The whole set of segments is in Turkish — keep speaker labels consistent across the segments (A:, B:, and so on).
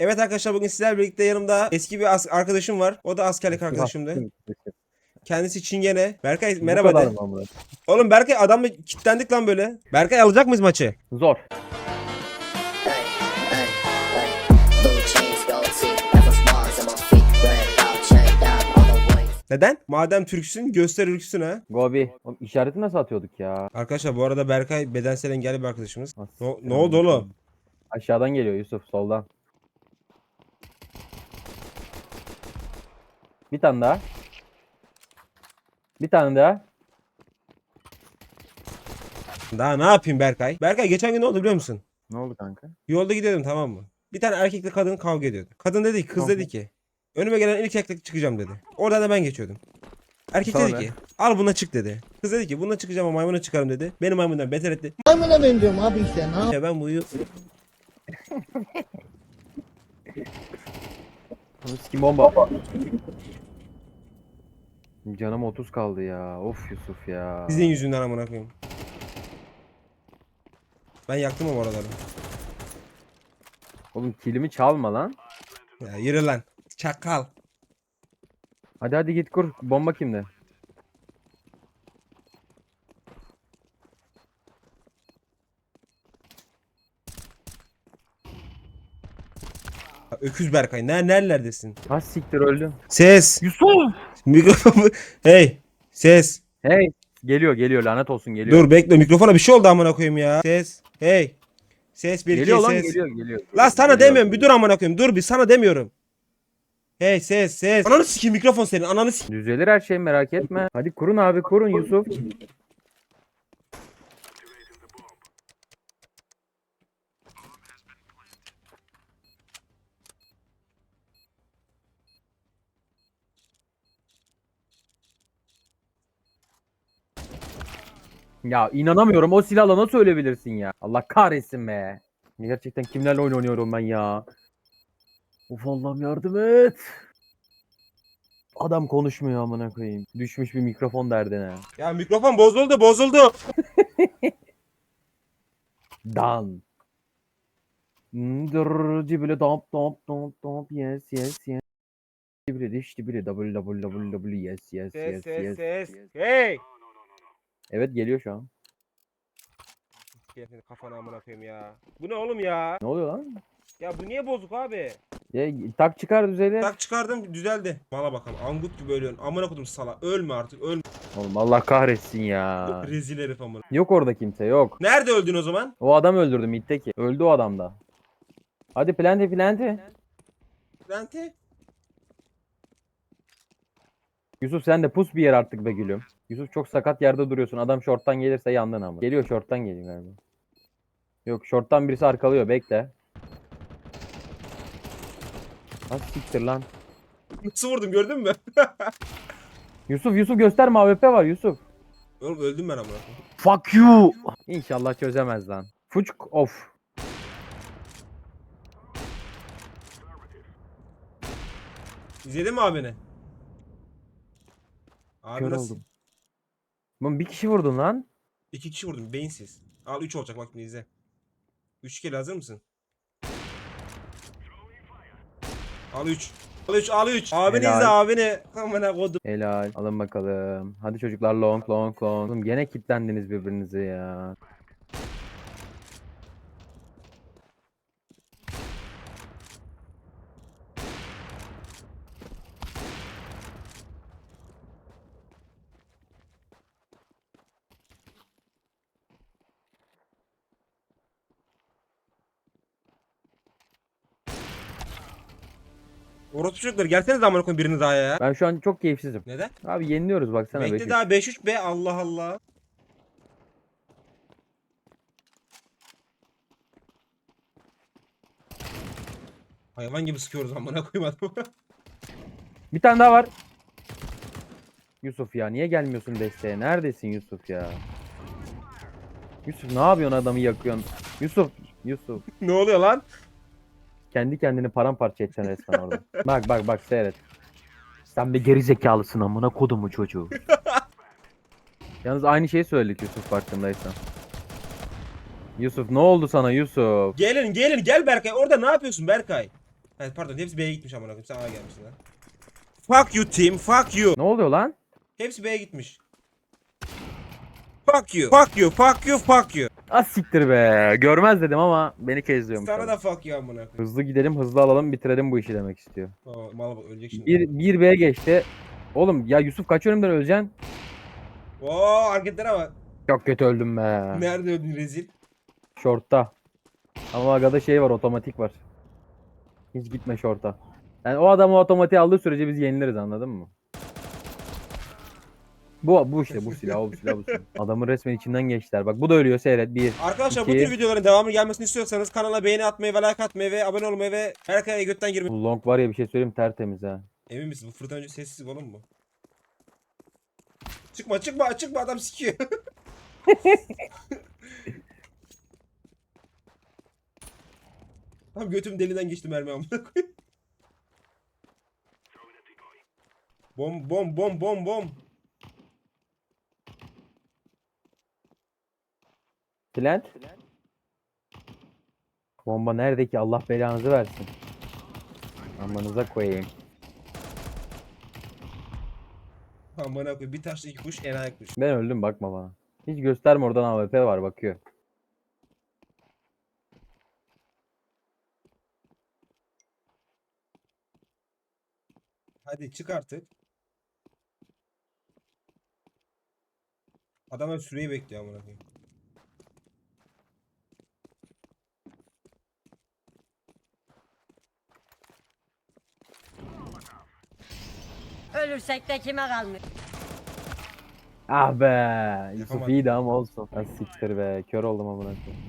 A: Evet arkadaşlar bugün sizlerle birlikte yanımda eski bir as- arkadaşım var. O da askerlik arkadaşımdı. Kendisi Çingene. Berkay merhaba de. Oğlum Berkay adamla kilitlendik lan böyle. Berkay alacak mıyız maçı?
B: Zor.
A: Neden? Madem Türksün göster ürksün ha.
B: Gobi. Oğlum işareti nasıl atıyorduk ya?
A: Arkadaşlar bu arada Berkay bedensel engelli bir arkadaşımız.
B: Nasıl
A: Ne, ne oldu
B: oğlum? Aşağıdan geliyor Yusuf soldan. Bir tane daha. Bir tane daha.
A: Daha ne yapayım Berkay? Berkay geçen gün ne oldu biliyor musun?
B: Ne oldu kanka?
A: Yolda gidiyordum tamam mı? Bir tane erkekle kadın kavga ediyordu. Kadın dedi ki, kız
B: Tamam.
A: dedi ki önüme gelen ilk erkek çıkacağım dedi. Oradan da ben geçiyordum. Erkek dedi
B: Sonra?
A: ki al buna çık dedi. Kız dedi ki buna çıkacağım ama maymuna çıkarım dedi. Beni maymundan beter etti.
C: Maymuna benziyorum abi işte. Ne
A: Ya ben buyu
B: Bunu sikim bomba. Canım 30 kaldı ya. Of Yusuf ya.
A: sizin yüzünden amına koyayım. Ben yaktım ama oraları.
B: Oğlum kilimi çalma lan.
A: Ya yürü lan. Çakal.
B: Hadi hadi git kur. Bomba kimde?
A: Ya Öküz Berkay. Ne nerelerdesin?
B: Ha siktir öldüm.
A: Ses.
B: Yusuf!
A: Mikrofon. hey. Ses.
B: Hey! Geliyor geliyor lanet olsun geliyor.
A: Dur bekle mikrofona bir şey oldu amına koyayım ya. Ses. Hey. Ses bir
B: Geliyor
A: iki
B: lan
A: ses.
B: geliyor geliyor.
A: Lan sana
B: Geliyor.
A: demiyorum bir dur amına koyayım. Dur bir sana demiyorum. Hey ses ses. Ananı sikeyim mikrofon senin. Ananı sikeyim.
B: Düzelir her şey merak etme. Hadi kurun abi kurun Yusuf. Ya inanamıyorum o silahla nasıl ölebilirsin ya? Allah kahretsin be. Gerçekten kimlerle oyun oynuyorum ben ya? Of Allah'ım yardım et. Adam konuşmuyor amına koyayım. Düşmüş bir mikrofon derdine.
A: Ya mikrofon bozuldu bozuldu.
B: Dan. Dur cibili dop dop dop dop yes yes yes. Cibili diş cibili double double double double yes yes yes yes.
A: Hey.
B: Evet geliyor şu an.
A: Kafana amına koyayım ya. Bu ne oğlum ya?
B: Ne oluyor lan?
A: Ya bu niye bozuk abi?
B: Ya, tak çıkar düzeli.
A: Tak çıkardım düzeldi. Mala bakalım angut gibi ölüyorsun. Amına koydum sala. Ölme artık ölme.
B: Oğlum Allah kahretsin ya.
A: Rezil herif amına.
B: Yok orada kimse yok.
A: Nerede öldün o zaman?
B: O adam öldürdü middeki. Öldü o adam da. Hadi planti planti.
A: Lente.
B: Yusuf sen de pus bir yer artık be gülüm. Yusuf çok sakat yerde duruyorsun. Adam short'tan gelirse yandın ama. Geliyor short'tan geliyor galiba. Yok short'tan birisi arkalıyor bekle. Nasıl siktir lan?
A: Nasıl vurdum gördün mü?
B: Yusuf Yusuf gösterme AWP var Yusuf.
A: Oğlum öldüm ben amına koyayım.
B: Fuck you. İnşallah çözemez lan. Fuçk of.
A: İzledin mi abini? Abi
B: Kör
A: nasıl?
B: oldum. Lan bir kişi vurdun lan.
A: İki kişi vurdum beyinsiz. Al 3 olacak bak şimdi izle. 3 kere hazır mısın? Al 3. Al 3 al 3. Abini
B: Helal.
A: izle abini. Amına kodum.
B: Helal. Alın bakalım. Hadi çocuklar long long long. Oğlum gene kilitlendiniz birbirinize ya.
A: Orospu çocuklar gelsenize amına koyayım birini daha ya.
B: Ben şu an çok keyifsizim.
A: Neden?
B: Abi yeniliyoruz baksana.
A: Bekle daha 5-3 be Allah Allah. Hayvan gibi sıkıyoruz amına koyayım adamı.
B: Bir tane daha var. Yusuf ya niye gelmiyorsun desteğe? Neredesin Yusuf ya? Yusuf ne yapıyorsun adamı yakıyorsun? Yusuf, Yusuf.
A: ne oluyor lan?
B: Kendi kendini paramparça edeceksin resmen orada. bak bak bak seyret. Sen bir geri zekalısın amına kodumu çocuğu. Yalnız aynı şeyi söyledik Yusuf farkındaysan. Yusuf ne oldu sana Yusuf?
A: Gelin gelin gel Berkay. Orada ne yapıyorsun Berkay? Evet pardon hepsi B'ye gitmiş amına koyayım. Sen A'ya gelmişsin lan. Fuck you team, fuck you.
B: Ne oluyor lan?
A: Hepsi B'ye gitmiş. Fuck you. Fuck you, fuck you, fuck you.
B: Az siktir be. Görmez dedim ama beni kezliyormuş.
A: Sana
B: adam.
A: da fuck you amına koyayım.
B: Hızlı gidelim hızlı alalım bitirelim bu işi demek istiyor.
A: Aa, mal bak ölecek şimdi.
B: Bir, bir B geçti. Oğlum ya Yusuf kaç önümden öleceksin?
A: Oo hareketlere bak.
B: Çok kötü öldüm be.
A: Nerede öldün rezil?
B: Short'ta. Ama agada şey var otomatik var. Hiç gitme short'a. Yani o adamı otomatiğe aldığı sürece biz yeniliriz anladın mı? Bu bu işte bu silah o bu silah bu silah. Adamın resmen içinden geçtiler. Bak bu da ölüyor seyret. Bir.
A: Arkadaşlar bu
B: İki.
A: tür videoların devamı gelmesini istiyorsanız kanala beğeni atmayı ve like atmayı ve abone olmayı ve Berkay'a götten girmeyi.
B: Bu long var ya bir şey söyleyeyim tertemiz ha.
A: Emin misin? Bu fırtına önce sessiz oğlum bu. Çıkma çıkma çıkma adam sikiyor. Tam götüm delinden geçti mermi amına koyayım. Bom bom bom bom bom.
B: Plant. Bomba nerede ki Allah belanızı versin. Amanıza koyayım.
A: Amına koyayım bir taşla iki kuş enayi kuş.
B: Ben öldüm bakma bana. Hiç gösterme oradan AWP var bakıyor.
A: Hadi çık artık. Adamlar süreyi bekliyor amına koyayım.
D: Ölürsek de kime kalmış?
B: Ah be. Yusuf
A: Yapamadım.
B: iyiydi ama olsun. Az siktir be. Kör oldum amına koyayım.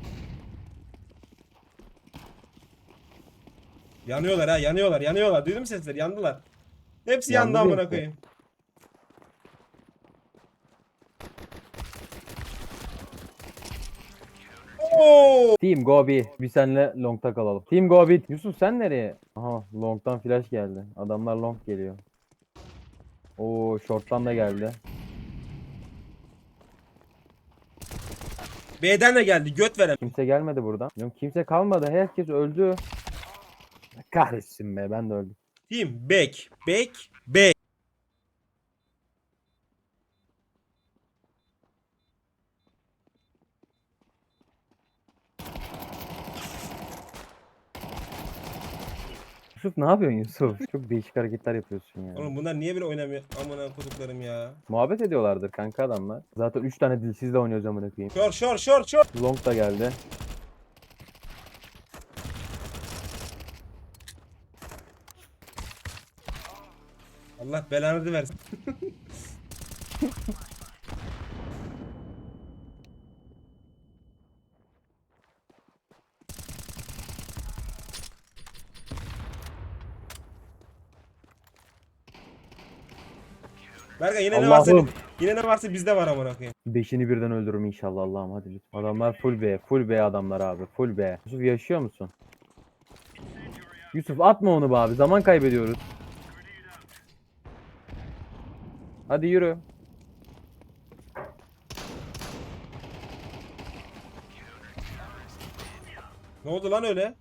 A: Yanıyorlar ha yanıyorlar yanıyorlar. Duydun mu sesleri? Yandılar. Hepsi
B: Yandı
A: yandı amına
B: hepsi.
A: koyayım. Oo!
B: Team go B. Bir senle long'ta kalalım. Team go B. Yusuf sen nereye? Aha long'tan flash geldi. Adamlar long geliyor. Oo short'tan da geldi.
A: B'den de geldi göt veren.
B: Kimse gelmedi buradan. Yok kimse kalmadı. Herkes öldü. Kahretsin be ben de öldüm.
A: Team back back back.
B: Yusuf ne yapıyorsun Yusuf? Çok değişik hareketler yapıyorsun ya.
A: Oğlum bunlar niye böyle oynamıyor? Amına koduklarım ya.
B: Muhabbet ediyorlardır kanka adamlar. Zaten 3 tane dilsizle oynuyoruz amına koyayım.
A: Şor şor şor şor.
B: Long da geldi.
A: Allah belanı versin. Berkay yine ne varsa
B: Allah'ım.
A: yine ne varsa bizde var amına koyayım.
B: Beşini birden öldürürüm inşallah Allah'ım hadi lütfen. Adamlar full B. Full B adamlar abi. Full B. Yusuf yaşıyor musun? Yusuf atma onu be abi. Zaman kaybediyoruz. Hadi yürü.
A: Ne oldu lan öyle?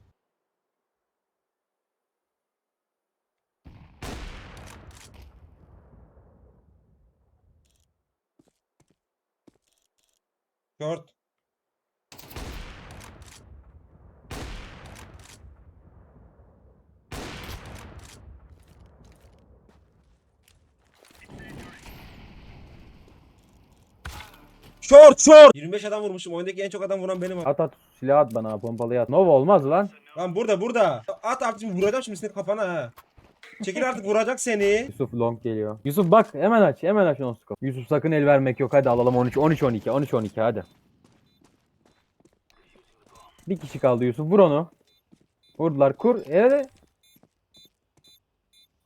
A: Short. Short short. 25 adam vurmuşum. Oyundaki en çok adam vuran benim. abi.
B: At at. Silah at bana. Pompalıya at. Nova olmaz lan.
A: Lan burada burada. At artık şimdi vuracağım şimdi senin kafana ha. Çekil artık vuracak seni.
B: Yusuf long geliyor. Yusuf bak hemen aç. Hemen aç onu scope. Yusuf sakın el vermek yok. Hadi alalım 13 13 12 13 12 hadi. Bir kişi kaldı Yusuf. Vur onu. Vurdular. Kur. Evet.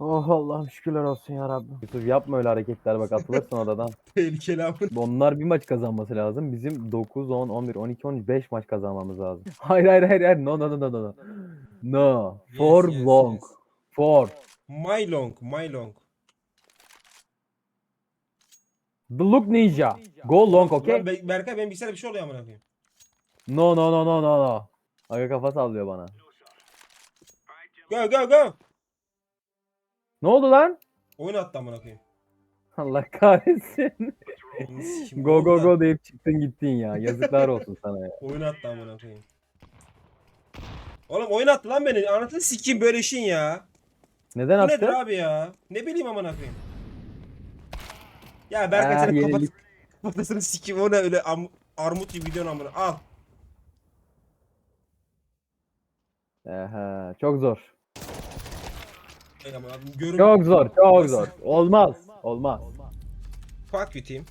B: Oh Allah'ım şükürler olsun ya Rabbim. Yusuf yapma öyle hareketler bak atılırsın odadan.
A: Tehlikeli ama.
B: Onlar bir maç kazanması lazım. Bizim 9, 10, 11, 12, 13, 5 maç kazanmamız lazım. Hayır hayır hayır hayır. No no no no no. No. For
A: yes,
B: long.
A: yes.
B: For.
A: My long, my long.
B: The look ninja. Go long okay?
A: Lan Be- Berkay benim bilgisayarda bir şey oluyor amına koyayım.
B: No no no no no no. Aga kafa sallıyor bana.
A: Go go go.
B: Ne oldu lan?
A: Oyun attı amına koyayım.
B: Allah kahretsin. Go go go deyip çıktın gittin ya. Yazıklar olsun sana ya.
A: Oyun attı amına koyayım. Oğlum oyun attı lan beni. Anasını sikeyim böyle işin ya.
B: Neden
A: Bu nedir
B: attı?
A: abi ya? Ne bileyim amına koyayım. Ya Berkay
B: Ah,
A: senin kafat
B: yenilik.
A: kafasını sikeyim. O ne öyle am- armut gibi gidiyorsun amına. Al.
B: Aha, çok zor.
A: Ey amına, görün-
B: Çok zor, çok zor. Olmaz. Olmaz.
A: Fuck you team.